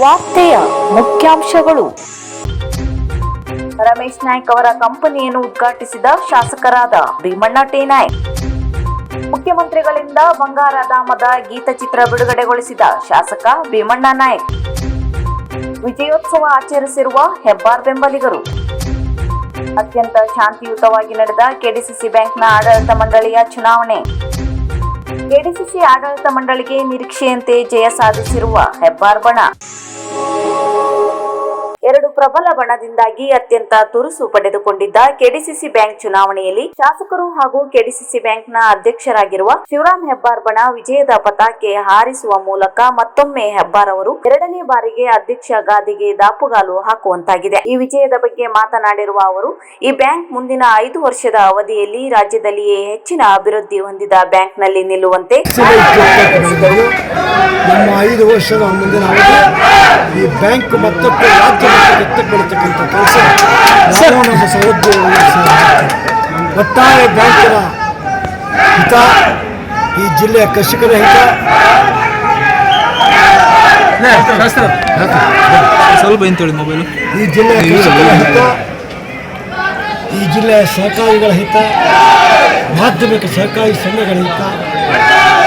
ವಾರ್ತೆಯ ಮುಖ್ಯಾಂಶಗಳು. ರಮೇಶ್ ನಾಯ್ಕ್ ಅವರ ಕಂಪನಿಯನ್ನು ಉದ್ಘಾಟಿಸಿದ ಶಾಸಕರಾದ ಭೀಮಣ್ಣ ಟಿ ನಾಯ್ಕ್ ಮುಖ್ಯಮಂತ್ರಿಗಳಿಂದ ಬಂಗಾರಧಾಮದ ಗೀತಚಿತ್ರ ಬಿಡುಗಡೆಗೊಳಿಸಿದ ಶಾಸಕ ಭೀಮಣ್ಣ ನಾಯ್ಕ್. ವಿಜಯೋತ್ಸವ ಆಚರಿಸಿರುವ ಹೆಬ್ಬಾರ್ ಬೆಂಬಲಿಗರು. ಅತ್ಯಂತ ಶಾಂತಿಯುತವಾಗಿ ನಡೆದ ಕೆಡಿಸಿಸಿ ಬ್ಯಾಂಕ್ನ ಆಡಳಿತ ಮಂಡಳಿಯ ಚುನಾವಣೆ. ಕೆಡಿಸಿಸಿ ಆಡಳಿತ ಮಂಡಳಿಗೆ ನಿರೀಕ್ಷೆಯಂತೆ ಜಯ ಸಾಧಿಸಿರುವ ಹೆಬ್ಬಾರ್ ಬಣ. ಎರಡು ಪ್ರಬಲ ಬಣದಿಂದಾಗಿ ಅತ್ಯಂತ ತುರುಸು ಪಡೆದುಕೊಂಡಿದ್ದ ಕೆಡಿಸಿಸಿ ಬ್ಯಾಂಕ್ ಚುನಾವಣೆಯಲ್ಲಿ ಶಾಸಕರು ಹಾಗೂ ಕೆಡಿಸಿಸಿ ಬ್ಯಾಂಕ್ನ ಅಧ್ಯಕ್ಷರಾಗಿರುವ ಶಿವರಾಮ್ ಹೆಬ್ಬಾರ್ ಬಣ ವಿಜಯದ ಪತಾಕೆ ಹಾರಿಸುವ ಮೂಲಕ ಮತ್ತೊಮ್ಮೆ ಹೆಬ್ಬಾರ್ ಅವರು ಎರಡನೇ ಬಾರಿಗೆ ಅಧ್ಯಕ್ಷ ಗಾದಿಗೆ ದಾಪುಗಾಲು ಹಾಕುವಂತಾಗಿದೆ. ಈ ವಿಜಯದ ಬಗ್ಗೆ ಮಾತನಾಡಿರುವ ಅವರು, ಈ ಬ್ಯಾಂಕ್ ಮುಂದಿನ ಐದು ವರ್ಷದ ಅವಧಿಯಲ್ಲಿ ರಾಜ್ಯದಲ್ಲಿಯೇ ಹೆಚ್ಚಿನ ಅಭಿವೃದ್ಧಿ ಹೊಂದಿದ ಬ್ಯಾಂಕ್ನಲ್ಲಿ ನಿಲ್ಲುವಂತೆ ನಮ್ಮ ಐದು ವರ್ಷದ ಮುಂದಿನ ಈ ಬ್ಯಾಂಕ್ ಮತ್ತಷ್ಟು ರಾಜ್ಯ ವ್ಯಕ್ತಪಡಿಸತಕ್ಕಂಥ ಎತ್ತಕ್ಕೊಳ್ತಕ್ಕಂಥ ಕೆಲಸ ನಾವು ನಮ್ಮ ಸಹೋದ್ಯೋಗ ಒಟ್ಟಾರೆ ಬ್ಯಾಂಕಿನ ಹಿತ ಈ ಜಿಲ್ಲೆಯ ಕೃಷಿಕರ ಹಿತ. ಸ್ವಲ್ಪ ಎಂತೇಳಿ ಮೊಬೈಲು ಈ ಜಿಲ್ಲೆಯ ಕೃಷಿಕರ ಹಿತ ಈ ಜಿಲ್ಲೆಯ ಸಹಕಾರಿಗಳ ಹಿತ ಮಾಧ್ಯಮಿಕ ಸಹಕಾರಿ ಸಂಘಗಳ ಹಿತ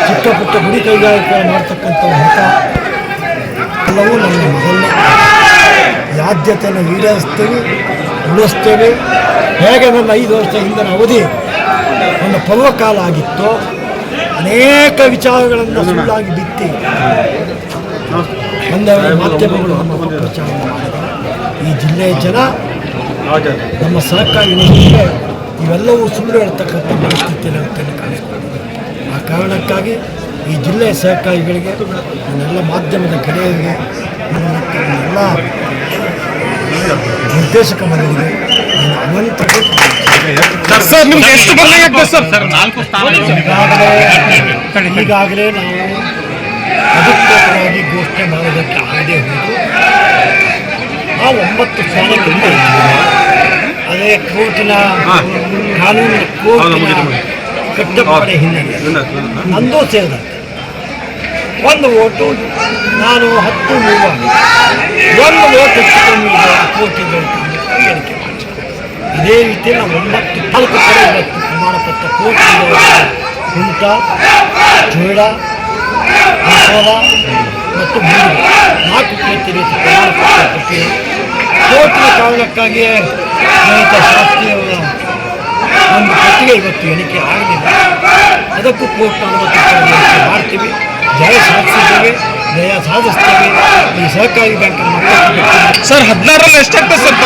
ಚಿಕ್ಕ ಪುಟ್ಟ ಗುಡಿ ಕೈಗಾರಿಕೆಗಳು ಮಾಡ್ತಕ್ಕಂಥ ಹಂತ ಎಲ್ಲವೂ ನಮ್ಮ ಮೊದಲನೇ ಈ ಆದ್ಯತೆಯನ್ನು ಈಡೇರಿಸ್ತೇವೆ, ಉಳಿಸ್ತೇವೆ. ಹೇಗೆ ನನ್ನ ಐದು ವರ್ಷ ಹಿಂದಿನ ಅವಧಿ ಒಂದು ಪರ್ವಕಾಲ ಆಗಿತ್ತು, ಅನೇಕ ವಿಚಾರಗಳನ್ನು ಸುಳ್ಳಾಗಿ ಬಿತ್ತಿ. ಬಂದವರ ಮಾಧ್ಯಮಗಳು ಅಪಪ್ರಚಾರ ಈ ಜಿಲ್ಲೆಯ ಜನ, ನಮ್ಮ ಸರ್ಕಾರಿ ಇವೆಲ್ಲವೂ ಸುಳ್ಳು ಹೇಳ್ತಕ್ಕಂಥ ಪರಿಸ್ಥಿತಿ ನಾವು ಕಾಣಿಸ್ಕೊಂಡಿದೆ ಕಾರಣಕ್ಕಾಗಿ ಈ ಜಿಲ್ಲೆಯ ಸಹಕಾರಿಗಳಿಗೆ ನನ್ನೆಲ್ಲ ಮಾಧ್ಯಮದ ಕಡೆಯವರಿಗೆ ಎಲ್ಲ ನಿರ್ದೇಶಕ ಮಂಡಳಿಗೆ ನನ್ನ ಅನಂತ ಸರ್ ನಿಮ್ಗೆ ಎಷ್ಟು ಬರ್ಲಾಗತ್ತೆ ಸರ್? ಈಗಾಗಲೇ ನಾವು ಅಧಿಕೃತವಾಗಿ ಘೋಷಣೆ ಮಾಡೋದಕ್ಕೆ ಆಗದೆ ಹೋಯಿತು. ಆ ಒಂಬತ್ತು ಸ್ಥಾನಕ್ಕೆ ಅದೇ ಕೋರ್ಟಿನ ಕಾನೂನು ಕೋರ್ಟಿನ ಕಟ್ಟಪಾಡೆ ಹಿನ್ನೆಲೆ ನಂದು ಸೇರಿದಂತೆ. ಒಂದು ಓಟು, ನಾನು ಹತ್ತು ಮೂವಾಗಿ ಒಂದು ಓಟ್ ಹೆಚ್ಚಿಕೊಂಡು ಕೋಟಿ ಎಣಿಕೆ ಮಾಡಿ ಇದೇ ರೀತಿ ನಾವು ಒಂಬತ್ತು, ನಾಲ್ಕು ಕಡೆ ಇವತ್ತು ಪ್ರಮಾಣ ಪತ್ರ ಕೋಟಿ ಕುಂಟ ಜೋಡ ಮಸೋಲ ಮತ್ತು ಮೂರು ನಾಲ್ಕು ರೀತಿ ರೀತಿ ಪ್ರಮಾಣ ಪತ್ರ ಕೊಟ್ಟಿದೆ ಕೋಟಿನ ಕಾರಣಕ್ಕಾಗಿಯೇ ಸ್ನೇಹಿತ ಒಂದು ಪಟ್ಟಿಗೆ ಇವತ್ತು ಎಣಿಕೆ ಆಗಲಿಲ್ಲ. ಅದಕ್ಕೂ ಕೋರ್ಟ್ ಅನುಮತಿ ಪಡೆದು ಎಣಿಕೆ ಮಾಡ್ತೀವಿ. ಜಯ ಸಾಧಿಸಿದ್ದೇವೆ ಜಯ ಸಾಧಿಸ್ತೇವೆ. ಈ ಸಹಕಾರಿ ಬ್ಯಾಂಕಿನ ಮಕ್ಕಳಿಗೆ ಸರ್ ಹದಿನಾರರಲ್ಲಿ ಎಷ್ಟಾಗ್ತದೆ ಸರ್?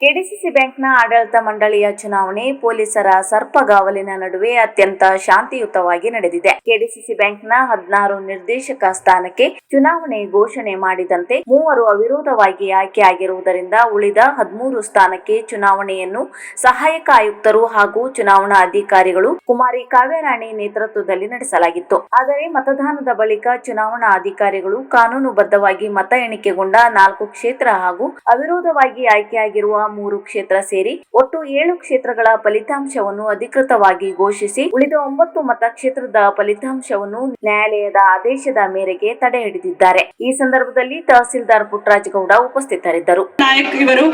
ಕೆಡಿಸಿಸಿ ಬ್ಯಾಂಕ್ನ ಆಡಳಿತ ಮಂಡಳಿಯ ಚುನಾವಣೆ ಪೊಲೀಸರ ಸರ್ಪಗಾವಲಿನ ನಡುವೆ ಅತ್ಯಂತ ಶಾಂತಿಯುತವಾಗಿ ನಡೆದಿದೆ. ಕೆಡಿಸಿಸಿ ಬ್ಯಾಂಕ್ನ ಹದಿನಾರು ನಿರ್ದೇಶಕ ಸ್ಥಾನಕ್ಕೆ ಚುನಾವಣೆ ಘೋಷಣೆ ಮಾಡಿದಂತೆ ಮೂವರು ಅವಿರೋಧವಾಗಿ ಆಯ್ಕೆಯಾಗಿರುವುದರಿಂದ ಉಳಿದ ಹದಿಮೂರು ಸ್ಥಾನಕ್ಕೆ ಚುನಾವಣೆಯನ್ನು ಸಹಾಯಕ ಆಯುಕ್ತರು ಹಾಗೂ ಚುನಾವಣಾ ಅಧಿಕಾರಿಗಳು ಕುಮಾರಿ ಕಾವ್ಯರಾಣಿ ನೇತೃತ್ವದಲ್ಲಿ ನಡೆಸಲಾಗಿತ್ತು. ಆದರೆ ಮತದಾನದ ಬಳಿಕ ಚುನಾವಣಾ ಅಧಿಕಾರಿಗಳು ಕಾನೂನುಬದ್ಧವಾಗಿ ಮತ ಎಣಿಕೆಗೊಂಡ ನಾಲ್ಕು ಕ್ಷೇತ್ರ ಹಾಗೂ ಅವಿರೋಧವಾಗಿ ಆಯ್ಕೆಯಾಗಿರುವ ಮೂರು ಕ್ಷೇತ್ರ ಸೇರಿ ಒಟ್ಟು ಏಳು ಕ್ಷೇತ್ರಗಳ ಫಲಿತಾಂಶವನ್ನು ಅಧಿಕೃತವಾಗಿ ಘೋಷಿಸಿ ಉಳಿದ ಒಂಬತ್ತು ಮತಕ್ಷೇತ್ರದ ಫಲಿತಾಂಶವನ್ನು ನ್ಯಾಯಾಲಯದ ಆದೇಶದ ಮೇರೆಗೆ ತಡೆ ಹಿಡಿದಿದ್ದಾರೆ. ಈ ಸಂದರ್ಭದಲ್ಲಿ ತಹಸೀಲ್ದಾರ್ ಪುಟ್ಟರಾಜ್ ಗೌಡ ಉಪಸ್ಥಿತರಿದ್ದರು. ನಾಯಕ್ ಇವರು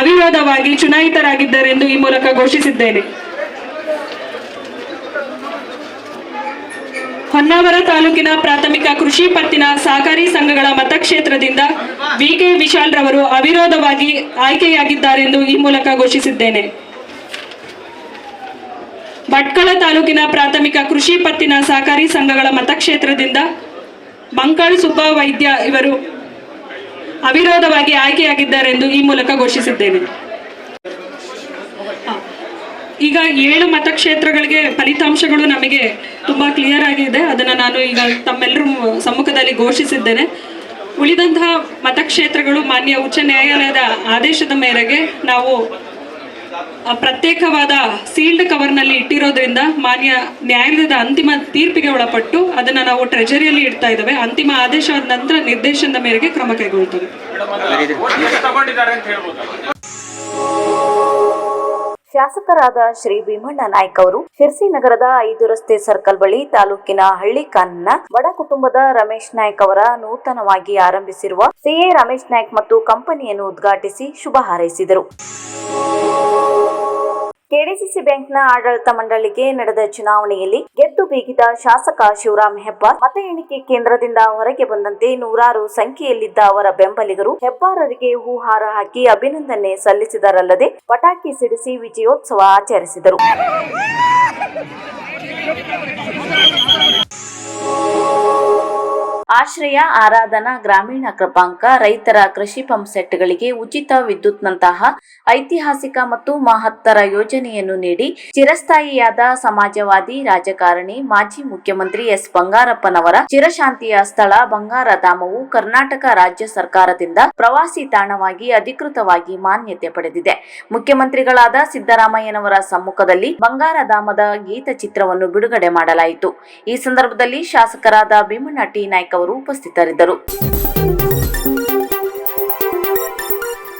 ಅವಿರೋಧವಾಗಿ ಚುನಾಯಿತರಾಗಿದ್ದಾರೆಂದು ಈ ಮೂಲಕ ಘೋಷಿಸಿದ್ದೇನೆ. ಹೊನ್ನಾವರ ತಾಲೂಕಿನ ಪ್ರಾಥಮಿಕ ಕೃಷಿ ಪತ್ತಿನ ಸಹಕಾರಿ ಸಂಘಗಳ ಮತಕ್ಷೇತ್ರದಿಂದ ವಿ ಕೆ ವಿಶಾಲ್ ರವರು ಅವಿರೋಧವಾಗಿ ಆಯ್ಕೆಯಾಗಿದ್ದಾರೆಂದು ಈ ಮೂಲಕ ಘೋಷಿಸಿದ್ದೇನೆ. ಭಟ್ಕಳ ತಾಲೂಕಿನ ಪ್ರಾಥಮಿಕ ಕೃಷಿ ಪತ್ತಿನ ಸಹಕಾರಿ ಸಂಘಗಳ ಮತಕ್ಷೇತ್ರದಿಂದ ಮಂಕಾಳ್ ಸುಬ್ಬ ವೈದ್ಯ ಇವರು ಅವಿರೋಧವಾಗಿ ಆಯ್ಕೆಯಾಗಿದ್ದಾರೆಂದು ಈ ಮೂಲಕ ಘೋಷಿಸಿದ್ದೇನೆ. ಈಗ ಏಳು ಮತಕ್ಷೇತ್ರಗಳಿಗೆ ಫಲಿತಾಂಶಗಳು ನಮಗೆ ತುಂಬಾ ಕ್ಲಿಯರ್ ಆಗಿದೆ. ಅದನ್ನ ನಾನು ಈಗ ತಮ್ಮೆಲ್ಲರ ಸಮ್ಮುಖದಲ್ಲಿ ಘೋಷಿಸಿದ್ದೇನೆ. ಉಳಿದಂತಹ ಮತಕ್ಷೇತ್ರಗಳು ಮಾನ್ಯ ಉಚ್ಚ ನ್ಯಾಯಾಲಯದ ಆದೇಶದ ಮೇರೆಗೆ ನಾವು ಪ್ರತ್ಯೇಕವಾದ ಸೀಲ್ಡ್ ಕವರ್ನಲ್ಲಿ ಇಟ್ಟಿರೋದ್ರಿಂದ ಮಾನ್ಯ ನ್ಯಾಯಾಲಯದ ಅಂತಿಮ ತೀರ್ಪಿಗೆ ಒಳಪಟ್ಟು ಅದನ್ನು ನಾವು ಟ್ರೆಜರಿಯಲ್ಲಿ ಇಡ್ತಾ ಇದ್ದೇವೆ. ಅಂತಿಮ ಆದೇಶವಾದ ನಂತರ ನಿರ್ದೇಶನದ ಮೇರೆಗೆ ಕ್ರಮ ಕೈಗೊಳ್ಳುತ್ತದೆ ಶಾಸಕರಾದ ಶ್ರೀ ಭೀಮಣ್ಣ ನಾಯ್ಕ ಅವರು ಶಿರ್ಸಿ ನಗರದ ಐದು ರಸ್ತೆ ಸರ್ಕಲ್ ಬಳಿ ತಾಲೂಕಿನ ಹಳ್ಳಿಕಾನ್ನ ಬಡ ಕುಟುಂಬದ ರಮೇಶ್ ನಾಯ್ಕ ಅವರ ನೂತನವಾಗಿ ಆರಂಭಿಸಿರುವ ಸಿಎ ರಮೇಶ್ ನಾಯ್ಕ ಮತ್ತು ಕಂಪನಿಯನ್ನು ಉದ್ಘಾಟಿಸಿ ಶುಭ ಹಾರೈಸಿದರು. ಕೆಡಿಸಿಸಿ ಬ್ಯಾಂಕ್ನ ಆಡಳಿತ ಮಂಡಳಿಗೆ ನಡೆದ ಚುನಾವಣೆಯಲ್ಲಿ ಗೆದ್ದು ಬೀಗಿದ ಶಾಸಕ ಶಿವರಾಮ್ ಹೆಬ್ಬಾರ್ ಮತ ಎಣಿಕೆ ಕೇಂದ್ರದಿಂದ ಹೊರಗೆ ಬಂದಂತೆ ನೂರಾರು ಸಂಖ್ಯೆಯಲ್ಲಿದ್ದ ಅವರ ಬೆಂಬಲಿಗರು ಹೆಬ್ಬಾರರಿಗೆ ಹೂಹಾರ ಹಾಕಿ ಅಭಿನಂದನೆ ಸಲ್ಲಿಸಿದರಲ್ಲದೆ ಪಟಾಕಿ ಸಿಡಿಸಿ ವಿಜಯೋತ್ಸವ ಆಚರಿಸಿದರು. ಆಶ್ರಯ, ಆರಾಧನಾ, ಗ್ರಾಮೀಣ ಕೃಪಾಂಕ, ರೈತರ ಕೃಷಿ ಪಂಪ್ ಸೆಟ್ಗಳಿಗೆ ಉಚಿತ ವಿದ್ಯುತ್ನಂತಹ ಐತಿಹಾಸಿಕ ಮತ್ತು ಮಹತ್ತರ ಯೋಜನೆಯನ್ನು ನೀಡಿ ಚಿರಸ್ಥಾಯಿಯಾದ ಸಮಾಜವಾದಿ, ರಾಜಕಾರಣಿ ಮಾಜಿ ಮುಖ್ಯಮಂತ್ರಿ ಎಸ್. ಬಂಗಾರಪ್ಪನವರ ಚಿರಶಾಂತಿಯ ಸ್ಥಳ ಬಂಗಾರಧಾಮವು ಕರ್ನಾಟಕ ರಾಜ್ಯ ಸರ್ಕಾರದಿಂದ ಪ್ರವಾಸಿ ತಾಣವಾಗಿ ಅಧಿಕೃತವಾಗಿ ಮಾನ್ಯತೆ ಪಡೆದಿದೆ. ಮುಖ್ಯಮಂತ್ರಿಗಳಾದ ಸಿದ್ದರಾಮಯ್ಯನವರ ಸಮ್ಮುಖದಲ್ಲಿ ಬಂಗಾರಧಾಮದ ಗೀತ ಚಿತ್ರವನ್ನು ಬಿಡುಗಡೆ ಮಾಡಲಾಯಿತು. ಈ ಸಂದರ್ಭದಲ್ಲಿ ಶಾಸಕರಾದ ಭೀಮಣ್ಣ ಟಿ. ನಾಯ್ಕ ಅವರು ಉಪಸ್ಥಿತರಿದ್ದರು.